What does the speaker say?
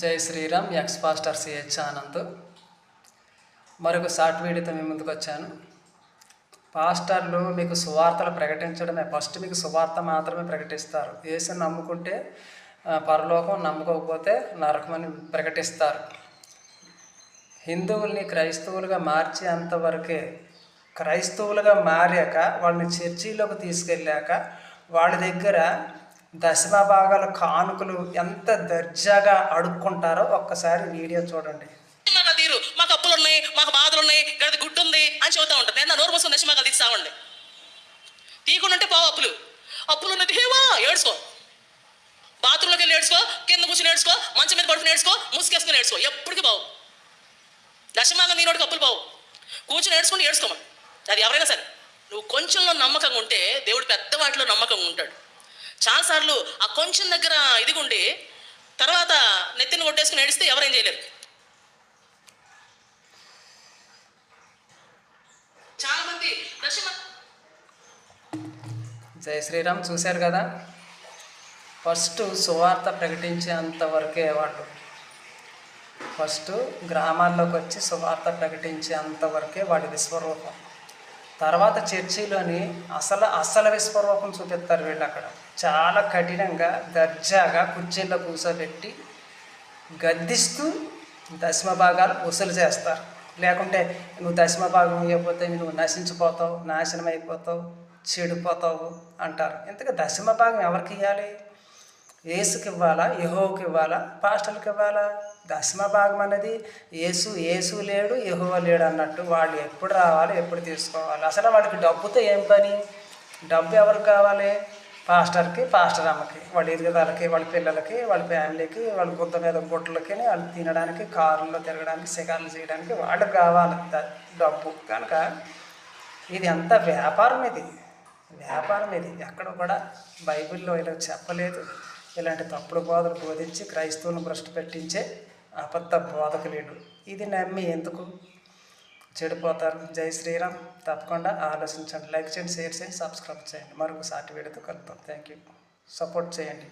జై Shriram ex pastor CH Anand. మరొక short వీడియోతో మీ ముందుకు వచ్చాను. పాస్టర్లు మీకు సువార్తలు ప్రకటించడమే ఫస్ట్ మీకు సువార్త మాత్రమే ప్రకటిస్తారు. ఏసు నమ్ముకుంటే పరలోకం నమ్ముకోకపోతే నరకమని ప్రకటిస్తారు. హిందువుల్ని క్రైస్తవులుగా మార్చే అంతవరకే క్రైస్తవులుగా మారాక వాళ్ళని చర్చిలోకి తీసుకెళ్ళాక వాళ్ళ దగ్గర దశమ భాగాల కానుకలు ఎంత దర్జాగా అడుక్కుంటారో ఒక్కసారి వీడియో చూడండి. తీరు మాకు అప్పులు ఉన్నాయి మాకు బాధలు ఉన్నాయి గది గుడ్డు ఉంది అని చెబుతా ఉంటారు నేను నా నోరు మూసుకొని నష్టమాగలు తీస్తామండి తీయకుండా ఉంటే పావు అప్పులు. అప్పులు ఉన్నది హేవా ఏడ్చుకో బాత్రూంలోకి వెళ్ళి ఏడ్చుకో కింద కూర్చొని ఏడ్చుకో మంచం మీద పడుకుని ఏడ్చుకో ముసుకేసుకుని ఏడ్చుకో ఎప్పటికీ బావు దశమాగం నీనోడికి అప్పులు బావు కూర్చొని ఏడ్చుకుని ఏడ్చుకోమని అది ఎవరైనా సరే నువ్వు కొంచెంలో నమ్మకంగా ఉంటే దేవుడు పెద్ద వాటిలో నమ్మకంగా ఉంటాడు. చాలాసార్లు ఆ కొంచెం దగ్గర ఇదిగుండి తర్వాత నెత్తిని కొట్టేసుకుని ఏడిస్తే ఎవరేం చేయలేరు. చాలా మంది జై శ్రీరామ్ చూశారు కదా? ఫస్ట్ సువార్త ప్రకటించేంత వరకే వాళ్ళు. ఫస్ట్ గ్రామాల్లోకి వచ్చి సువార్త ప్రకటించేంత వరకే వాడి విశ్వరూపం. తర్వాత చర్చిలోని అసలు అసలు విశ్వరూపం చూపిస్తారు వీళ్ళు అక్కడ. చాలా కఠినంగా దర్జాగా కుర్చీల్లో కూర్చోబెట్టి గద్దిస్తూ దశమ భాగాలు వసూలు చేస్తారు. లేకుంటే నువ్వు దశమ భాగం ఇవ్వకపోతే నువ్వు నశించిపోతావు నాశనం అయిపోతావు చెడిపోతావు అంటారు. ఇంతగా దశమ భాగం ఎవరికి ఇవ్వాలి యేసుకి ఇవ్వాలా యహోకి ఇవ్వాలా పాస్టర్కి ఇవ్వాలా దశమ భాగం అనేది ఏసు ఏసు లేడు యహోవ లేడు అన్నట్టు వాళ్ళు ఎప్పుడు రావాలి ఎప్పుడు తీసుకోవాలి అసలు వాళ్ళకి డబ్బుతో ఏం పని? డబ్బు ఎవరికి కావాలి? పాస్టర్కి పాస్టర్ అమ్మకి వాళ్ళ ఎదుగుదలకి వాళ్ళ పిల్లలకి వాళ్ళ ఫ్యామిలీకి వాళ్ళ గుద్ద మీద గుట్టలకి వాళ్ళు తినడానికి కారుల్లో తిరగడానికి షికార్లు చేయడానికి వాళ్ళకి కావాలి డబ్బు. కనుక ఇది ఎంత వ్యాపారం ఇది? వ్యాపారం ఇది. ఎక్కడ కూడా బైబిల్లో ఇలా చెప్పలేదు. ఇలాంటి తప్పుడు బోధలు బోధించి క్రైస్తవులను భ్రష్టు పెట్టించే అబద్ధ బోధకులేడు. ఇది నమ్మి ఎందుకు? చెడిపోతారు. జై శ్రీరామ్. తప్పకుండా ఆలోచించండి. లైక్ చేయండి షేర్ చేయండి సబ్స్క్రైబ్ చేయండి. మరొకసారి వీడియోతో కలుద్దాం. Thank you. సపోర్ట్ చేయండి.